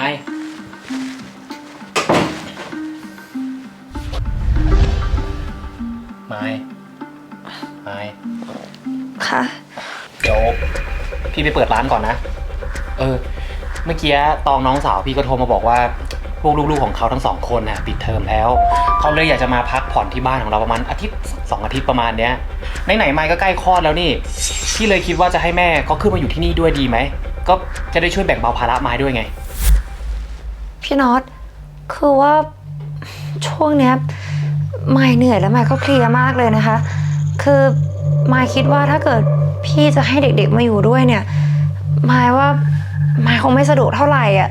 ม้ไม้ ไม้ ค่ะ เดี๋ยวพี่ไปเปิดร้านก่อนนะ เออ เมื่อกี้ตองน้องสาวพี่ก็โทรมาบอกว่า พวกลูกๆของเขาทั้งสองคนน่ะปิดเทอมแล้ว เขาเลยอยากจะมาพักผ่อนที่บ้านของเราประมาณอาทิตย์สองอาทิตย์ประมาณเนี้ยไหนๆไม้ก็ใกล้คลอดแล้วนี่ พี่เลยคิดว่าจะให้แม่เขาขึ้นมาอยู่ที่นี่ด้วยดีไหม ก็จะได้ช่วยแบ่งเบาภาระไม้ด้วยไง พี่น็อตคือว่าช่วงเนี้ยไม่เหนื่อยแล้วไม่ก็เพลียมากเลยนะคะ คือไม่คิดว่าถ้าเกิดพี่จะให้เด็กๆมาอยู่ด้วยเนี่ยไม่ว่าไม่คงไม่สะดวกเท่าไหร่อะ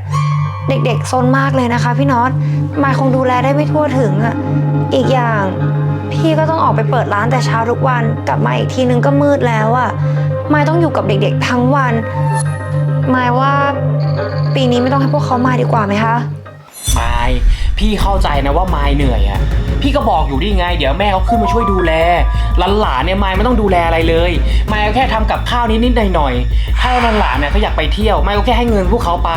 เด็กๆซนมากเลยนะคะ พี่น็อตไม่คงดูแลได้ไม่ทั่วถึงอะอีกอย่างพี่ก็ต้องออกไปเปิดร้านแต่เช้าทุกวันกลับมาอีกทีนึงก็มืดแล้วอะไม่ต้องอยู่กับเด็กๆทั้งวันไม่ว่า ปีนี้ไม่ต้องให้พวกเขามาดีกว่าไหมคะไมายพี่เข้าใจนะว่าไมายเหนื่อยอะ่ะพี่ก็บอกอยู่ดีไง เดี๋ยวแม่เขาขึ้นมาช่วยดูแลหลานๆเนี่ยไมายไม่ต้องดูแลอะไรเลยไมายก็แค่ทำกับข้าวนิดๆหน่อยๆถ้าหลานๆเนี่ยเขาอยากไปเที่ยวไมายก็แค่ให้เงินพวกเขาไป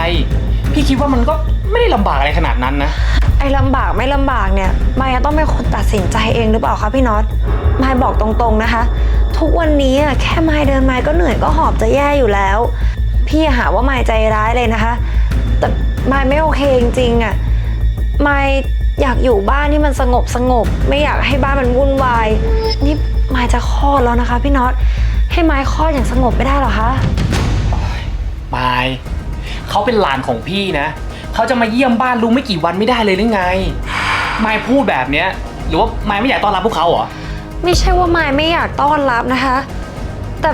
พี่คิดว่ามันก็ไม่ได้ลำบากอะไรขนาดนั้นนะ ไอ้ลำบากไม่ลำบากเนี่ยมายต้องเป็นคนตัดสินใจเองหรือเปล่าคะพี่น็อตมายบอกตรงๆนะคะ ทุกวันนี้อะแค่มายเดินมายก็เหนื่อยก็หอบจะแย่อยู่แล้ว พี่อย่าหาว่ามายใจร้ายเลยนะคะ แต่มายไม่โอเคจริงๆอะมายอยากอยู่บ้านที่มันสงบสงบ ไม่อยากให้บ้านมันวุ่นวาย นี่มายจะคลอดแล้วนะคะ พี่น็อตให้มายคลอดอย่างสงบไม่ได้เหรอคะไมายเขาเป็นหลานของพี่นะ เขาจะมาเยี่ยมบ้านลุงไม่กี่วันไม่ได้เลยหรือไงไมายพูดแบบเนี้ย หรือว่าไมายไม่อยากต้อนรับพวกเขาเหรอ ไม่ใช่ว่ามายไม่อยากต้อนรับนะคะ แต่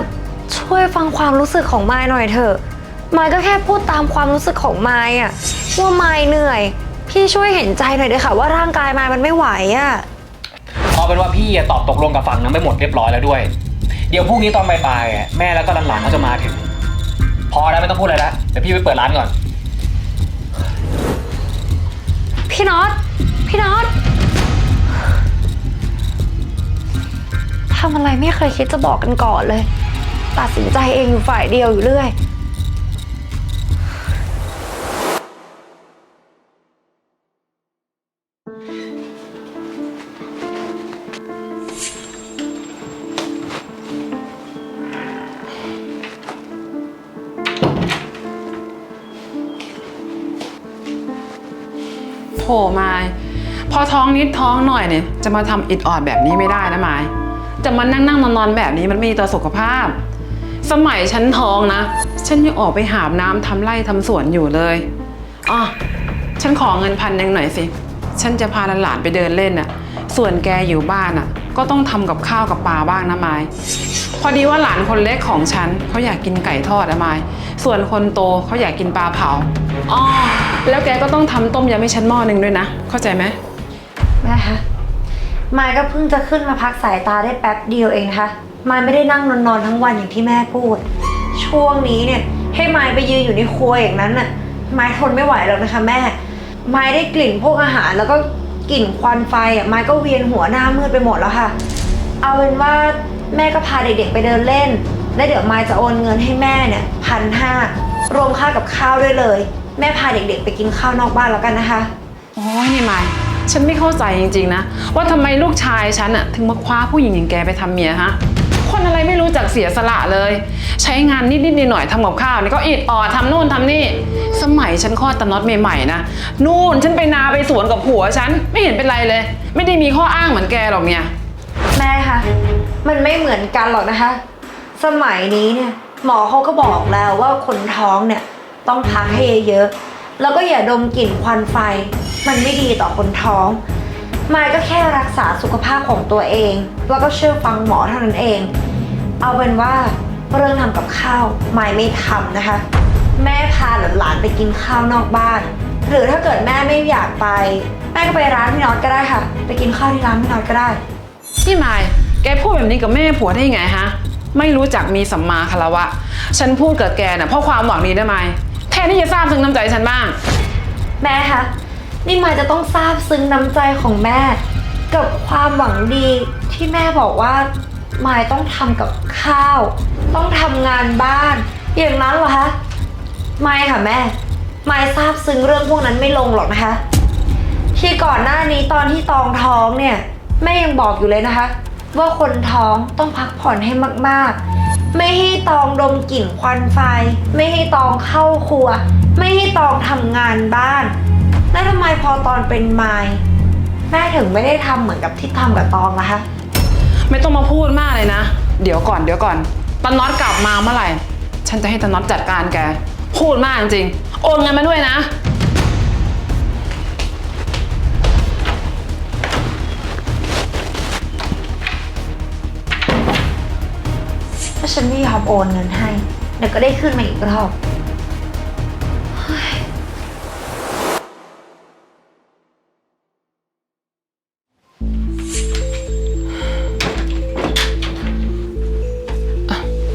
ช่วยฟังความรู้สึกของมายหน่อยเถอะ มายก็แค่พูดตามความรู้สึกของมายอะว่ามายเหนื่อย พี่ช่วยเห็นใจหน่อยเถอะค่ะว่าร่างกายมายมันไม่ไหวอะเอาเป็นว่าพี่อะตอบตกลงกับฝั่งนั้นไปหมดเรียบร้อยแล้วด้วย เดี๋ยวพรุ่งนี้ตอนบ่ายๆอะแม่แล้วก็หลานๆเขาจะมาถึง พอแล้วไม่ต้องพูดอะไรแล้วเดี๋ยวพี่ไปเปิดร้านก่อน พี่น็อตพี่น็อตทำอะไรไม่เคยคิดจะบอกกันก่อนเลย ตัดสินใจเองอยู่ฝ่ายเดียวอยู่เรื่อย โถไม้พอท้องนิดท้องหน่อยเนี่ยจะมาทำอิดออดแบบนี้ไม่ได้นะไม้จะมานั่งนั่งนอนนอนแบบนี้มันไม่ดีต่อสุขภาพ สมัยฉันท้องนะ ฉันยังออกไปหาบน้ำทำไร่ทำสวนอยู่เลยอ๋อฉันขอเงินพันหนึ่งหน่อยสิ ฉันจะพาหลานไปเดินเล่นอะส่วนแกอยู่บ้านอะก็ต้องทำกับข้าวกับปลาบ้างนะไม้พอดีว่าหลานคนเล็กของฉันเขาอยากกินไก่ทอดนะไม้ส่วนคนโตเขาอยากกินปลาเผาอ๋อแล้วแกก็ต้องทำต้มยำให้ฉันหม้อหนึ่งด้วยนะ เข้าใจไหมแม่คะมายก็เพิ่งจะขึ้นมาพักสายตาได้แป๊บเดียวเองนะคะมายไม่ได้นั่งนอนๆทั้งวันอย่างที่แม่พูด ช่วงนี้เนี่ยให้มายไปยืนอยู่ในครัวอย่างนั้นน่ะมายทนไม่ไหวแล้วนะคะแม่มายได้กลิ่นพวกอาหารแล้วก็ กลิ่นควันไฟอะมายก็เวียนหัวหน้ามืดไปหมดแล้วค่ะ เอาเป็นว่าแม่ก็พาเด็กๆไปเดินเล่น แล้วเดี๋ยวมายจะโอนเงินให้แม่เนี่ยพันห้ารวมค่ากับข้าวด้วยเลย แม่พาเด็กๆ ไปกินข้าวนอกบ้านแล้วกันนะคะ โอ้ยนี่ไม้ฉันไม่เข้าใจจริงๆนะ ว่าทำไมลูกชายฉันอะถึงมาคว้าผู้หญิงอย่างแกไปทำเมียฮะ คนอะไรไม่รู้จักเสียสละเลย ใช้งานนิดๆหน่อยๆทำกับข้าวนี่ก็อิดออดทำนู่นทำนี่ สมัยฉันคลอดตะน็อตใหม่ๆนะนู่นฉันไปนาไปสวนกับผัวฉันไม่เห็นเป็นไรเลย ไม่ได้มีข้ออ้างเหมือนแกหรอกเนี่ย แม่คะมันไม่เหมือนกันหรอกนะคะ สมัยนี้เนี่ยหมอเขาก็บอกแล้วว่าคนท้องเนี่ยต้องพักให้เยอะๆแล้วก็อย่าดมกลิ่นควันไฟ มันไม่ดีต่อคนท้องมายก็แค่รักษาสุขภาพของตัวเอง แล้วก็เชื่อฟังหมอเท่านั้นเอง เอาเป็นว่าเรื่องทำกับข้าวมายไม่ทำนะคะ แม่พาหลานๆไปกินข้าวนอกบ้าน หรือถ้าเกิดแม่ไม่อยากไป แม่ก็ไปร้านพี่น็อตก็ได้ค่ะ ไปกินข้าวที่ร้านพี่น็อตก็ได้ พี่ไม้แกพูดแบบนี้กับแม่ผัวได้ยังไงฮะ ไม่รู้จักมีสัมมาคารวะ ฉันพูดกับแกน่ะเพราะความหวังดีได้ไหมแทนที่จะทราบซึ้งน้ำใจฉันบ้าง แม่คะนี่มายจะต้องซาบซึ้งน้ำใจของแม่ กับความหวังดีที่แม่บอกว่า มายต้องทำกับข้าว ต้องทำงานบ้าน อย่างนั้นเหรอคะไม่ค่ะแม่ ไมายซาบซึ้งเรื่องพวกนั้นไม่ลงหรอกนะคะ ที่ก่อนหน้านี้ตอนที่ตองท้องเนี่ย แม่ยังบอกอยู่เลยนะคะ ว่าคนท้องต้องพักผ่อนให้มากๆ ไม่ให้ตองดมกลิ่นควันไฟ ไม่ให้ตองเข้าครัว ไม่ให้ตองทำงานบ้าน แล้วทำไมพอตอนเป็นไมายแม่ถึงไม่ได้ทำเหมือนกับที่ทำกับตองล่ะคะ ไม่ต้องมาพูดมากเลยนะ เดี๋ยวก่อนเดี๋ยวก่อนตาน็อตกลับมาเมื่อไหร่ ฉันจะให้ตาน็อตจัดการแก พูดมากจริง โอนเงินมาด้วยนะ ถ้าฉันไม่ยอมโอนเงินให้เดี๋ยวก็ได้ขึ้นมาอีกรอบ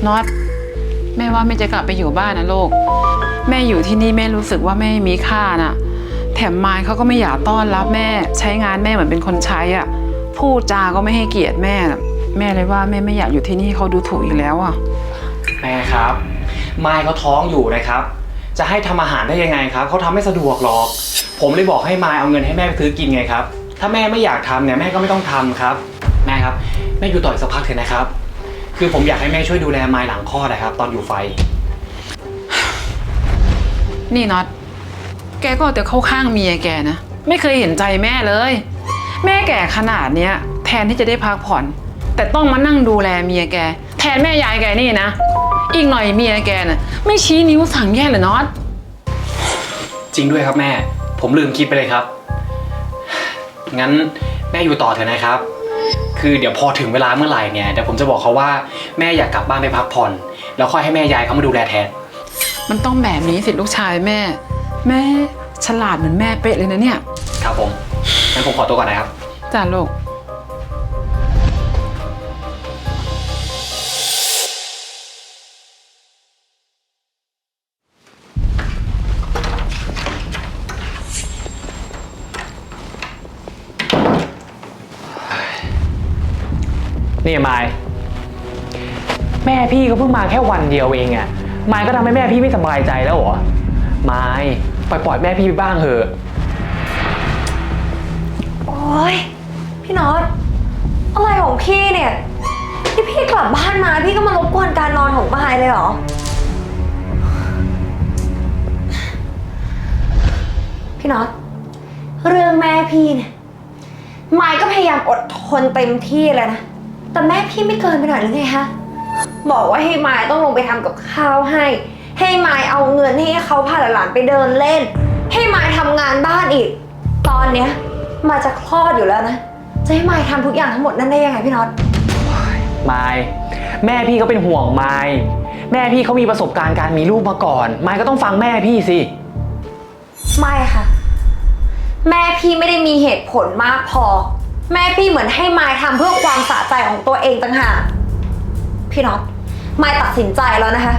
น็อตแม่ว่าแม่จะกลับไปอยู่บ้านนะลูกแม่อยู่ที่นี่แม่รู้สึกว่าแม่มีค่าน่ะ แถมมายเขาก็ไม่อยากต้อนรับแม่ใช้งานแม่เหมือนเป็นคนใช้อะพูดจาก็ไม่ให้เกียรติแม่น่ะแม่เลยว่าแม่ไม่อยากอยู่ที่นี่เขาดูถูกอีกแล้วอะ แม่ครับมายเขาท้องอยู่นะครับ จะให้ทำอาหารได้ยังไงครับเขาทำไม่สะดวกหรอก ผมเลยบอกให้มายเอาเงินให้แม่ไปซื้อกินไงครับ ถ้าแม่ไม่อยากทำเนี่ยแม่ก็ไม่ต้องทำครับ แม่ครับแม่อยู่ต่ออีกสักพักเถอะนะครับ คือผมอยากให้แม่ช่วยดูแลมายหลังคลอดนะครับ ตอนอยู่ไฟ นี่น็อต แกก็เอาแต่เข้าข้างเมียแกนะ ไม่เคยเห็นใจแม่เลย แม่แก่ขนาดเนี้ย แทนที่จะได้พักผ่อน แต่ต้องมานั่งดูแลเมียแก แทนแม่ยายแกนี่นะ อีกหน่อยเมียแกน่ะ ไม่ชี้นิ้วสั่งแย่เลยน็อต จริงด้วยครับแม่ ผมลืมคิดไปเลยครับ งั้นแม่อยู่ต่อเถอะนะครับ คือเดี๋ยวพอถึงเวลาเมื่อไหร่เนี่ยเดี๋ยวผมจะบอกเขาว่าแม่อยากกลับบ้านไปพักผ่อน แล้วค่อยให้แม่ยายเขามาดูแลแทน มันต้องแบบนี้สิลูกชายแม่ แม่ฉลาดเหมือนแม่เป๊ะเลยนะเนี่ย ครับผมงั้นผมขอตัวก่อนนะครับ จ้าลูก นี่มาย แม่พี่ก็เพิ่งมาแค่วันเดียวเองอะมายก็ทำให้แม่พี่ไม่สบายใจแล้วเหรอมายปล่อยปล่อยแม่พี่ไปบ้างเถอะ โอ๊ย พี่น็อตอะไรของพี่เนี่ยที่พี่กลับบ้านมาพี่ก็มารบกวนการนอนของมายเลยเหรอ พี่น็อตเรื่องแม่พี่เนี่ยมายก็พยายามอดทนเต็มที่เลยนะ แต่แม่พี่ไม่เกินไปหน่อยหรือไงคะบอกว่าให้มายต้องลงไปทำกับข้าวให้ ให้มายเอาเงินให้เขาพาหลานๆไปเดินเล่น ให้มายทำงานบ้านอีก ตอนเนี้ยมายจะคลอดอยู่แล้วนะ จะให้มายทำทุกอย่างทั้งหมดนั่นได้ยังไงพี่น็อตมายแม่พี่ก็เป็นห่วงมายแม่พี่เขามีประสบการณ์การมีลูกมาก่อนมายก็ต้องฟังแม่พี่สิ ไม่ค่ะ แม่พี่ไม่ได้มีเหตุผลมากพอ แม่พี่เหมือนให้ไมายทำเพื่อความสะใจของตัวเองต่างหากพี่น็อตไมายตัดสินใจแล้วนะคะ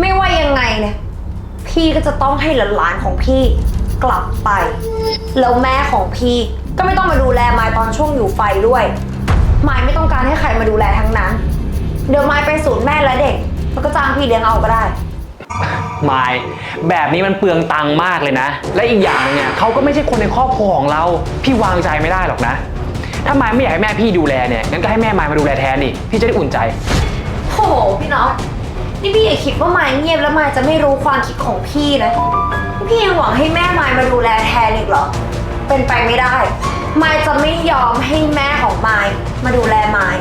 ไม่ว่ายังไงเนี่ย พี่ก็จะต้องให้หลานๆของพี่กลับไป แล้วแม่ของพี่ก็ไม่ต้องมาดูแลไมายตอนช่วงอยู่ไฟด้วยไมายไม่ต้องการให้ใครมาดูแลทั้งนั้น เดี๋ยวไมายไปศูนย์แม่และเด็ก แล้วก็จ้างพี่เลี้ยงเอาก็ได้ ไมายแบบนี้มันเปลืองตังค์มากเลยนะ และอีกอย่างหนึงเนี่ยเขาก็ไม่ใช่คนในครอบครัวของเรา พี่วางใจไม่ได้หรอกนะ ถ้ามายไม่อยากให้แม่พี่ดูแลเนี่ยงั้นก็ให้แม่มายมาดูแลแทนดิพี่จะได้อุ่นใจ โหพี่น็อตนี่พี่อย่าคิดว่ามายเงียบแล้วมายจะไม่รู้ความคิดของพี่นะพี่ยังหวังให้แม่มายมาดูแลแทนอีกเหรอ เป็นไปไม่ได้ มายจะไม่ยอมให้แม่ของมายมาดูแลมาย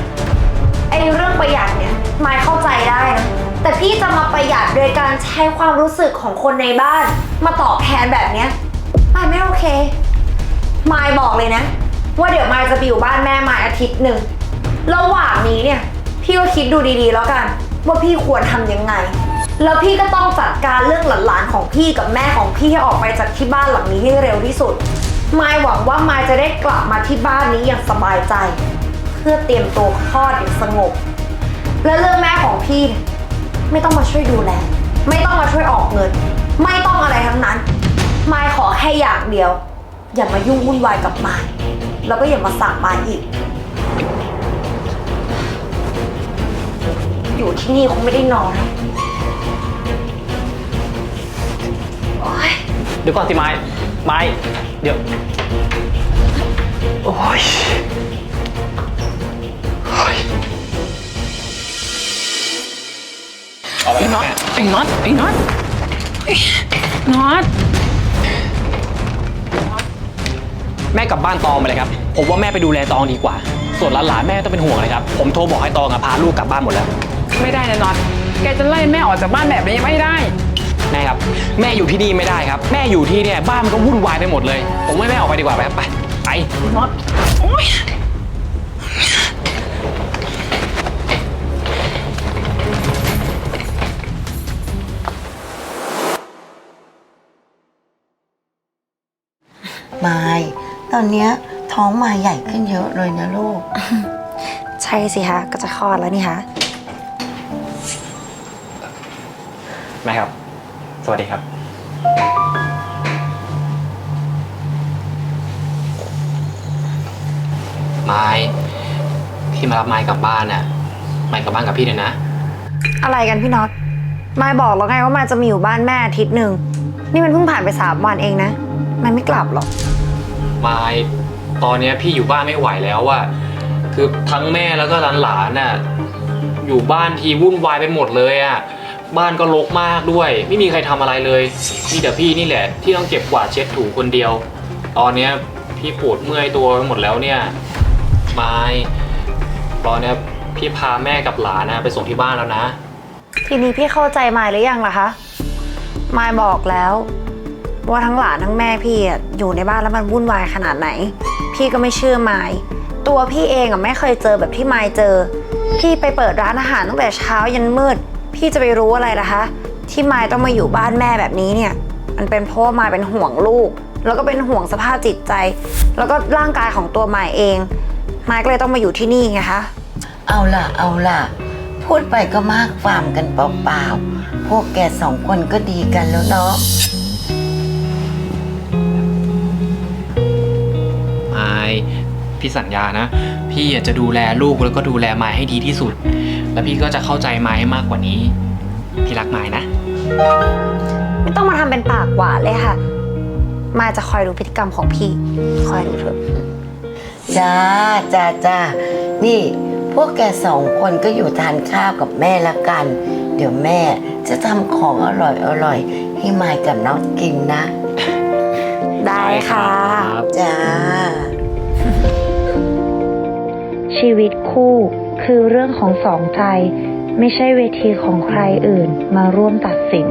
ไอ้เรื่องประหยัดเนี่ยมายเข้าใจได้นะ แต่พี่จะมาประหยัดโดยการใช้ความรู้สึกของคนในบ้าน มาตอบแทนแบบเนี้ยมายไม่โอเค มายบอกเลยนะ ว่าเดี๋ยวมายจะไปอยู่บ้านแม่มายอาทิตย์หนึ่งระหว่างนี้เนี่ย พี่ก็คิดดูดีๆ แล้วกัน ว่าพี่ควรทำยังไง แล้วพี่ก็ต้องจัดการเรื่องหลานๆของพี่กับแม่ของพี่ให้ออกไปจากที่บ้านหลังนี้ให้เร็วที่สุดมายหวังว่ามายจะได้กลับมาที่บ้านนี้อย่างสบายใจ เพื่อเตรียมตัวคลอดอย่างสงบ และเรื่องแม่ของพี่เนี่ยไม่ต้องมาช่วยดูแลไม่ต้องมาช่วยออกเงิน ไม่ต้องอะไรทั้งนั้น มายขอแค่อย่างเดียว อย่ามายุ่งวุ่นวายกับมาย แล้วก็อย่ามาสั่งมายอีก อยู่ที่นี่คงไม่ได้นอนแล้วโอ๊ย เดี๋ยวก่อนสิไม้ไม้เดี๋ยว โอ้ยโอ้ยไอ้น็อตไอ้น็อตไอ้น็อตไอ้น็อต แม่กลับบ้านตองไปเลยครับ ผมว่าแม่ไปดูแลตองดีกว่า ส่วนหลานๆแม่ต้องเป็นห่วงเลยครับ ผมโทรบอกให้ตองอะพาลูกกลับบ้านหมดแล้ว ไม่ได้นะน็อต แกจะไล่แม่ออกจากบ้านแบบนี้ไม่ได้ แม่ครับ แม่อยู่ที่นี่ไม่ได้ครับ แม่อยู่ที่เนี่ยบ้านมันก็วุ่นวายไปหมดเลย ผมให้แม่ออกไปดีกว่าไปครับไปไปน็อตโอ๊ยมาย ตอนเนี้ยท้องมายใหญ่ขึ้นเยอะเลยนะลูก ใช่สิคะก็จะคลอดแล้วนี่คะแม่ครับ สวัสดีครับ ไม้พี่มารับไม้กลับบ้านน่ะ ไม้กลับบ้านกับพี่เลยนะ อะไรกันพี่น็อตมายบอกแล้วไงว่ามายจะมีอยู่บ้านแม่อาทิตย์หนึ่งนี่มันเพิ่งผ่านไปสามวันเองนะมายไม่กลับหรอก ไม้ตอนเนี้ยพี่อยู่บ้านไม่ไหวแล้วอะคือทั้งแม่แล้วก็หลานๆน่ะอยู่บ้านทีวุ่นวายไปหมดเลยอะบ้านก็รกมากด้วย ไม่มีใครทำอะไรเลยมีแต่พี่นี่แหละ ที่ต้องเก็บกวาดเช็ดถูคนเดียว ตอนเนี้ยพี่ปวดเมื่อยตัวไปหมดแล้วเนี่ยไม้ตอนเนี้ยพี่พาแม่กับหลานนะไปส่งที่บ้านแล้วนะ ทีนี้พี่เข้าใจมายหรือยังล่ะคะ มายบอกแล้ว ว่าทั้งหลานทั้งแม่พี่อะอยู่ในบ้านแล้วมันวุ่นวายขนาดไหน พี่ก็ไม่เชื่อไมายตัวพี่เองอะไม่เคยเจอแบบที่ไมายเจอ พี่ไปเปิดร้านอาหารตั้งแต่เช้ายันมืด พี่จะไปรู้อะไรล่ะคะที่ไมายต้องมาอยู่บ้านแม่แบบนี้เนี่ย มันเป็นเพราะว่ามายเป็นห่วงลูก แล้วก็เป็นห่วงสภาพจิตใจ แล้วก็ร่างกายของตัวไมายเองไมายก็เลยต้องมาอยู่ที่นี่ไงคะเอาล่ะเอาล่ะ พูดไปก็มากความกันเปล่าๆพวกแกสองคนก็ดีกันแล้วเนาะ พี่สัญญานะ พี่อยากจะดูแลลูกแล้วก็ดูแลไม้ให้ดีที่สุด แล้วพี่ก็จะเข้าใจไม้ให้มากกว่านี้ พี่รักไม้นะ ไม่ต้องมาทำเป็นปากหวานเลยค่ะ มายจะคอยดูพฤติกรรมของพี่ คอยดูเถอะจ้าจ้าจ้านี่ พวกแกสองคนก็อยู่ทานข้าวกับแม่ละกัน เดี๋ยวแม่จะทำของอร่อยอร่อยๆให้มายกับน้องกินนะ ได้ค่ะ จ้า ชีวิตคู่ คือเรื่องของสองใจ ไม่ใช่เวทีของใครอื่นมาร่วมตัดสิน